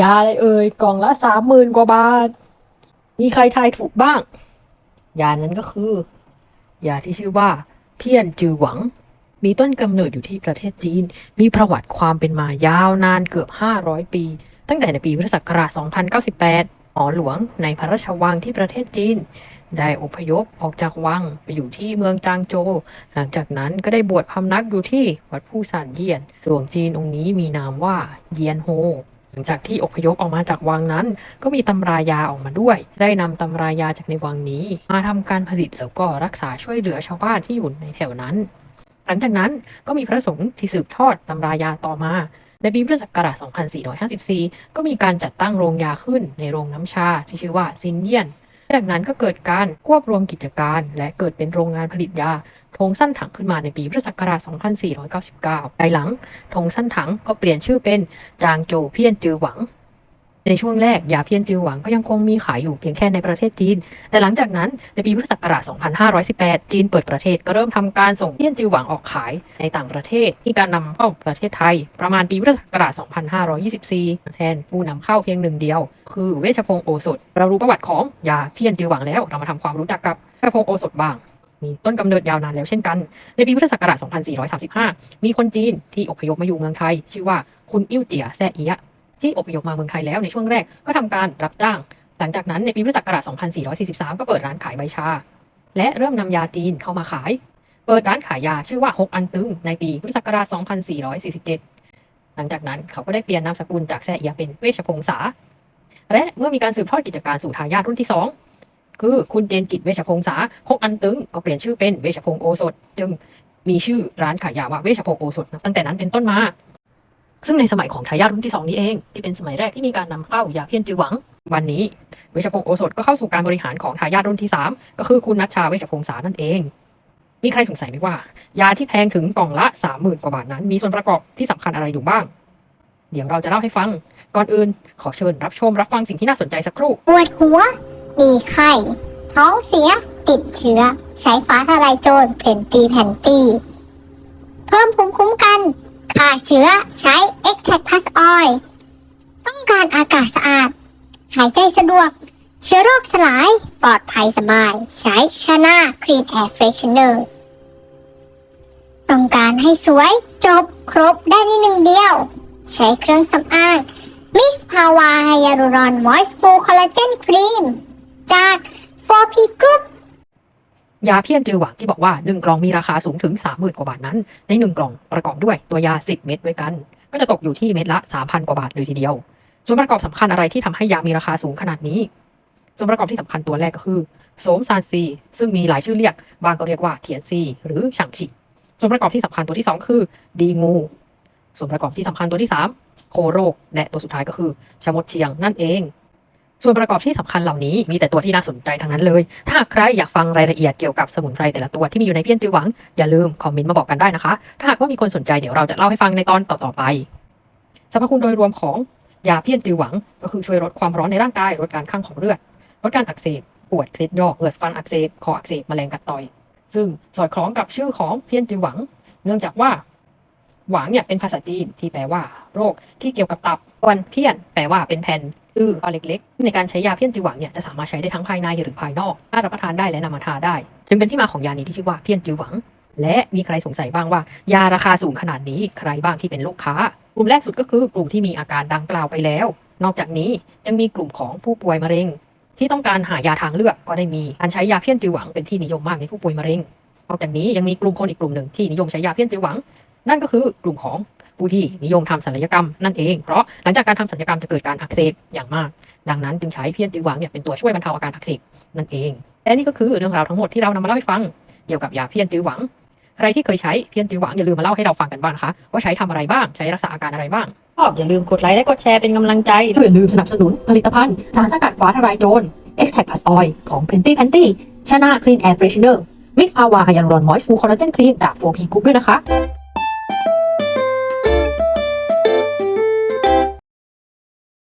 ยาอะไรเอ่ยกล่องละสามหมื่นกว่าบาท มีใครทายถูกบ้าง ยานั้นก็คือ ยาที่ชื่อว่า เพี้ยนจือหวัง มีต้นกำเนิดอยู่ที่ประเทศจีน มีประวัติความเป็นมายาวนานเกือบ 500 ปี ตั้งแต่ในปีพุทธศักราช2098หอหลวงในพระราชวังที่ประเทศจีน ได้อพยพออกจากวังไปอยู่ที่เมืองจางโจ หลังจากนั้นก็ได้บวชพำนักอยู่ที่วัดผู้สานเยียน หลวงจีนองค์นี้มีนามว่าเยียนโฮ หลังจากที่อพยพออกมาจากวังนั้น ก็มีตำรายาออกมาด้วย ได้นำตำรายาจากในวังนี้ มาทำการผลิตแล้วก็รักษาช่วยเหลือชาวบ้านที่อยู่ในแถวนั้น หลังจากนั้นก็มีพระสงฆ์ที่สืบทอดตำรายาต่อมาในปีพุทธศักราช 2454 ก็มีการจัดตั้งโรงยาขึ้นในโรงน้ำชาที่ชื่อว่าซินเยียน จากนั้นก็เกิดการควบรวมกิจการ และเกิดเป็นโรงงานผลิตยาธงสั้นถังขึ้นมาในปีพุทธศักราช 2499 ภายหลังธงสั้นถังก็เปลี่ยนชื่อเป็นจางโจวเพี้ยนจือหวัง ในช่วงแรกยาเพี้ยนจือหวังก็ยังคงมีขายอยู่เพียงแค่ในประเทศจีน แต่หลังจากนั้นในปีพุทธศักราช 2518 จีนเปิดประเทศก็เริ่มทำการส่งเพี้ยนจือหวังออกขายในต่างประเทศ มีการนำเข้าประเทศไทย ประมาณปีพุทธศักราช 2524 แทนผู้นำเข้าเพียงหนึ่งเดียว คือเวชพงศ์โอสถ เรารู้ประวัติของยาเพี้ยนจือหวังแล้ว เรามาทำความรู้จักกับเวชพงศ์โอสถบ้างมีต้นกำเนิดยาวนานแล้วเช่นกัน ในปีพุทธศักราช 2435 มีคนจีนที่อพยพมาอยู่เมืองไทย ชื่อว่าคุณอิ่วเจียแซ่เอีย ที่อพยพมาเมืองไทยแล้วในช่วงแรกก็ทำการรับจ้าง หลังจากนั้นในปีพุทธศักราช 2443 ก็เปิดร้านขายใบชา และเริ่มนำยาจีนเข้ามาขาย เปิดร้านขายยาชื่อว่าฮกอันตึงในปีพุทธศักราช 2447 หลังจากนั้นเขาก็ได้เปลี่ยนนามสกุลจากแซ่เอียเป็นเวชพงษา และเมื่อมีการสืบทอดกิจการสู่ทายาทรุ่นที่2คือคุณเจนกิจเวชพงษาฮกอันตึงก็เปลี่ยนชื่อเป็นเวชพงโอสถ จึงมีชื่อร้านขายยาว่าเวชพงโอสถตั้งแต่นั้นเป็นต้นมา ซึ่งในสมัยของทายาทรุ่นที่ 2 นี้เอง ที่เป็นสมัยแรกที่มีการนำเข้ายาเพี้ยนจือหวัง วันนี้ เวชพงศ์โอสถก็เข้าสู่การบริหารของทายาทรุ่นที่ 3 ก็คือคุณนัชชาเวชพงษานั่นเอง มีใครสงสัยไหมว่า ยาที่แพงถึงกล่องละ 30,000 กว่าบาทนั้น มีส่วนประกอบที่สำคัญอะไรอยู่บ้าง เดี๋ยวเราจะเล่าให้ฟัง ก่อนอื่น ขอเชิญรับชมรับฟังสิ่งที่น่าสนใจสักครู่ปวดหัว มีไข้ท้องเสีย ติดเชื้อ ใช้ฟ้าทลายโจรเพนตีแผ่นตี เพิ่มภูมิคุ้มกัน ฆ่าเชื้อใช้ e x t r a c t Plus Oil ต้องการอากาศสะอาด หายใจสะดวก เชื้อโรคสลาย ปลอดภัยสบาย ใช้ชานา Clean Air Freshener ต้องการให้สวยจบครบได้ในหนึ่งเดียว ใช้เครื่องสำอางมิสพาวาไฮยาลูรอนมอยส์ฟูคอลลาเจนครีมจาก ยาเพี้ยนจือหวังที่บอกว่า 1 กล่องมีราคาสูงถึง 30,000 กว่าบาทนั้น ใน 1 กล่องประกอบด้วยตัวยา 10 เม็ดด้วยกัน ก็จะตกอยู่ที่เม็ดละ 3,000 กว่าบาทเลยทีเดียว ส่วนประกอบสำคัญอะไรที่ทำให้ยามีราคาสูงขนาดนี้ ส่วนประกอบที่สำคัญตัวแรกก็คือโสมซานซี ซึ่งมีหลายชื่อเรียก บางก็เรียกว่าเทียนซี หรือฉางชิส่วนประกอบที่สำคัญตัวที่ 2 คือดีงู ส่วนประกอบที่สำคัญตัวที่ 3 โคโรคและตัวสุดท้ายก็คือชะมดเชียงนั่นเอง ส่วนประกอบที่สำคัญเหล่านี้มีแต่ตัวที่น่าสนใจทั้งนั้นเลย ถ้าใครอยากฟังรายละเอียดเกี่ยวกับสมุนไพรแต่ละตัวที่มีอยู่ในเพี้ยนจือหวัง อย่าลืมคอมเมนต์มาบอกกันได้นะคะ ถ้าหากว่ามีคนสนใจเดี๋ยวเราจะเล่าให้ฟังในตอนต่อๆไปสรรพคุณโดยรวมของยาเพี้ยนจือหวัง ก็คือช่วยลดความร้อนในร่างกายลดการข้างของเลือดลดการอักเสบปวดเคล็ดยอกเหงือดฟันอักเสบคออักเสบแมลงกัดต่อย ซึ่งสอดคล้องกับชื่อของเพี้ยนจือหวัง เนื่องจากว่าหวังเนี่ยเป็นภาษาจีนที่แปลว่า โรคที่เกี่ยวกับตับส่วนเพี้ยน แปลว่าเป็นแผ่น อือเล็กๆ ในการใช้ยาเพี้ยนจือหวังเนี่ยจะสามารถใช้ได้ทั้งภายในหรือภายนอกถ้ารับประทานได้และนำมาทาได้ จึงเป็นที่มาของยานี้ที่ชื่อว่าเพี้ยนจือหวัง และมีใครสงสัยบ้างว่า ยาราคาสูงขนาดนี้ใครบ้างที่เป็นลูกค้ากลุ่มแรกสุดก็คือกลุ่มที่มีอาการดังกล่าวไปแล้ว นอกจากนี้ยังมีกลุ่มของผู้ป่วยมะเร็ง ที่ต้องการหายาทางเลือกก็ได้มีการใช้ยาเพี้ยนจือหวังเป็นที่นิยมมากในผู้ป่วยมะเร็งนอกจากนี้ยังมีกลุ่มคนอีกกลุ่มหนึ่งที่นิยมใช้ยาเพี้ยนจือหวัง นั่นก็คือกลุ่มของผู้ที่นิยมทำศัลยกรรมนั่นเอง เพราะหลังจากการทำศัลยกรรมจะเกิดการอักเสบอย่างมาก ดังนั้นจึงใช้เพี้ยนจือหวังเนี่ยเป็นตัวช่วยบรรเทาอาการอักเสบนั่นเองและนี่ก็คือเรื่องราวทั้งหมดที่เรานำมาเล่าให้ฟังเกี่ยวกับยาเพี้ยนจือหวัง ใครที่เคยใช้เพี้ยนจือหวังอย่าลืมมาเล่าให้เราฟังกันบ้างนะคะว่าใช้ทำอะไรบ้างใช้รักษาอาการอะไรบ้างชอบอย่าลืมกดไลค์และกดแชร์เป็นกำลังใจและอย่าลืมสนับสนุนผลิตภัณฑ์สารสกัดฟ้าทลายโจร X Tag Plus Oil ของ Plenty Panty ชนะ Clean Air Freshener Mix Power Hyaluron Moist Full Collagen Cream จาก 4P Group ด้วยนะคะ